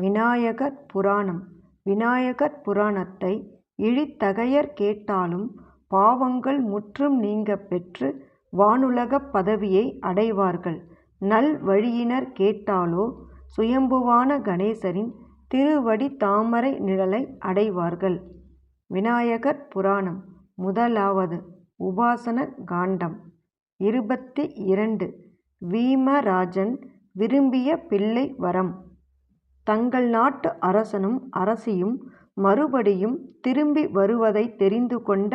விநாயகர் புராணம். விநாயகர் புராணத்தை இழித்தகையர் கேட்டாலும் பாவங்கள் முற்றும் நீங்க பெற்று வானுலகப் பதவியை அடைவார்கள். நல்வழியினர் கேட்டாலோ சுயம்புவான கணேசரின் திருவடி தாமரை நிழலை அடைவார்கள். விநாயகர் புராணம். முதலாவது உபாசன காண்டம். இருபத்தி இரண்டு. வீமராஜன் விரும்பிய பிள்ளை வரம். தங்கள் நாட்டு அரசனும் அரசியும் மறுபடியும் திரும்பி வருவதைத் தெரிந்து கொண்ட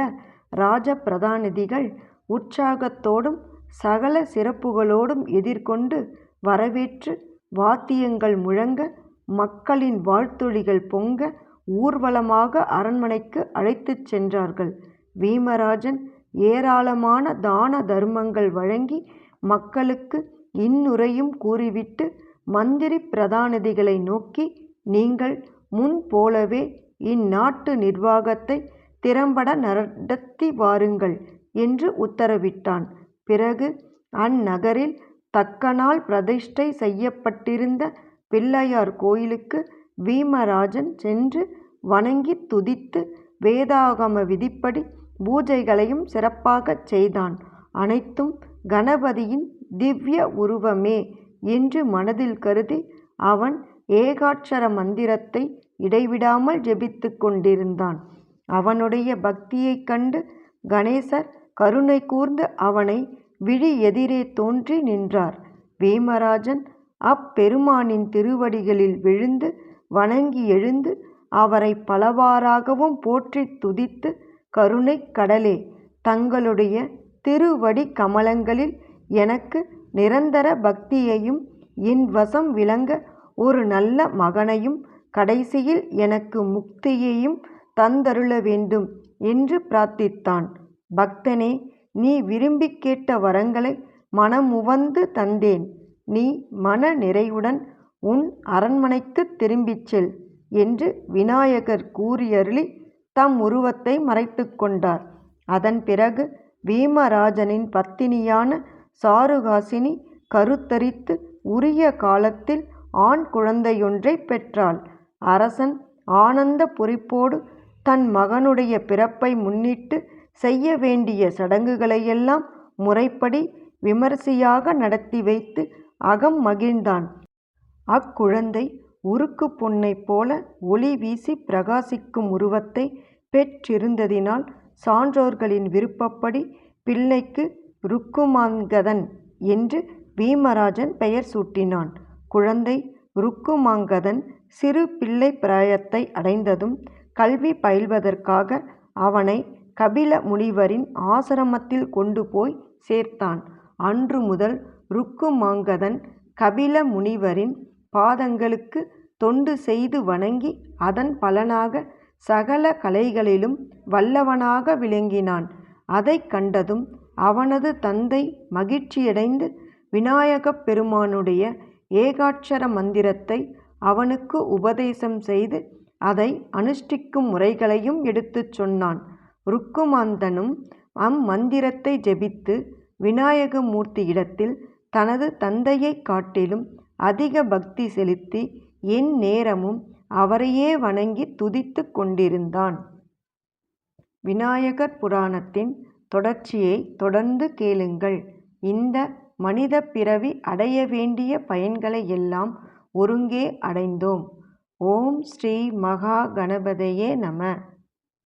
ராஜ பிரதிநிதிகள் உற்சாகத்தோடும் சகல சிறப்புகளோடும் எதிர்கொண்டு வரவேற்று வாத்தியங்கள் முழங்க மக்களின் வாழ்த்தொலிகள் பொங்க ஊர்வலமாக அரண்மனைக்கு அழைத்துச் சென்றார்கள். வீமராஜன் ஏராளமான தான தர்மங்கள் வழங்கி மக்களுக்கு இன்னுரையும் கூறிவிட்டு மந்திரி பிரதானிதிகளை நோக்கி நீங்கள் முன் போலவே இந்நாட்டு நிர்வாகத்தை திறம்பட நடத்தி வாருங்கள் என்று உத்தரவிட்டான். பிறகு அந்நகரில் தக்கநாள் பிரதிஷ்டை செய்யப்பட்டிருந்த பிள்ளையார் கோயிலுக்கு வீமராஜன் சென்று வணங்கித் துதித்து வேதாகம விதிப்படி பூஜைகளையும் சிறப்பாகச் செய்தான். அனைத்தும் கணபதியின் திவ்ய உருவமே என்று மனதில் கருதி அவன் ஏகாட்சர மந்திரத்தை இடைவிடாமல் ஜெபித்து கொண்டிருந்தான். அவனுடைய பக்தியைக் கண்டு கணேசர் கருணை கூர்ந்து அவனை விழி எதிரே தோன்றி நின்றார். வீமராஜன் அப்பெருமானின் திருவடிகளில் விழுந்து வணங்கி எழுந்து அவரை பலவாறாகவும் போற்றித் துதித்து கருணைக் கடலே தங்களுடைய திருவடி கமலங்களில் எனக்கு நிரந்தர பக்தியையும் என் வசம் விளங்க ஒரு நல்ல மகனையும் கடைசியில் எனக்கு முக்தியையும் தந்தருள வேண்டும் என்று பிரார்த்தித்தான். பக்தனே நீ விரும்பிக் கேட்ட வரங்களை மனமுவந்து தந்தேன். நீ மன நிறைவுடன் உன் அரண்மனைக்குத் திரும்பிச் செல் என்று விநாயகர் கூறியருளி தம் உருவத்தை மறைத்து கொண்டார். அதன் பிறகு வீமராஜனின் பத்தினியான சாருகாசினி கருத்தரித்து உரிய காலத்தில் ஆண் குழந்தையொன்றைப் பெற்றாள். அரசன் ஆனந்த பூரிப்போடு தன் மகனுடைய பிறப்பை முன்னிட்டு செய்ய வேண்டிய சடங்குகளையெல்லாம் முறைப்படி விமரிசையாக நடத்தி வைத்து அகம் மகிழ்ந்தான். அக்குழந்தை உருக்குப் பொன்னைப் போல ஒளி வீசிப் பிரகாசிக்கும் உருவத்தைப் பெற்றிருந்ததினால் சான்றோர்களின் விருப்பப்படி பிள்ளைக்கு ருக்குமாங்கதன் என்று வீமராஜன் பெயர் சூட்டினான். குழந்தை ருக்குமாங்கதன் சிறு பிள்ளை பிராயத்தை அடைந்ததும் கல்வி பயில்வதற்காக அவனை கபில முனிவரின் ஆசிரமத்தில் கொண்டு போய் சேர்த்தான். அன்று முதல் ருக்குமாங்கதன் கபில முனிவரின் பாதங்களுக்கு தொண்டு செய்து வணங்கி அதன் பலனாக சகல கலைகளிலும் வல்லவனாக விளங்கினான். அதைக் கண்டதும் அவனது தந்தை மகிழ்ச்சியடைந்து விநாயகப் பெருமானுடைய ஏகாட்சர மந்திரத்தை அவனுக்கு உபதேசம் செய்து அதை அனுஷ்டிக்கும் முறைகளையும் எடுத்துச் சொன்னான். ருக்குமாந்தனும் அம்மந்திரத்தை ஜெபித்து விநாயகமூர்த்தியிடத்தில் தனது தந்தையைக் காட்டிலும் அதிக பக்தி செலுத்தி எந்நேரமும் அவரையே வணங்கித் துதித்துக் கொண்டிருந்தான். விநாயகர் புராணத்தின் தொடர்ச்சியைத் தொடர்ந்து கேளுங்கள். இந்த மனிதப் பிறவி அடைய வேண்டிய பயன்களை எல்லாம் ஒருங்கே அடைந்தோம். ஓம் ஸ்ரீ மகா கணபதையே நம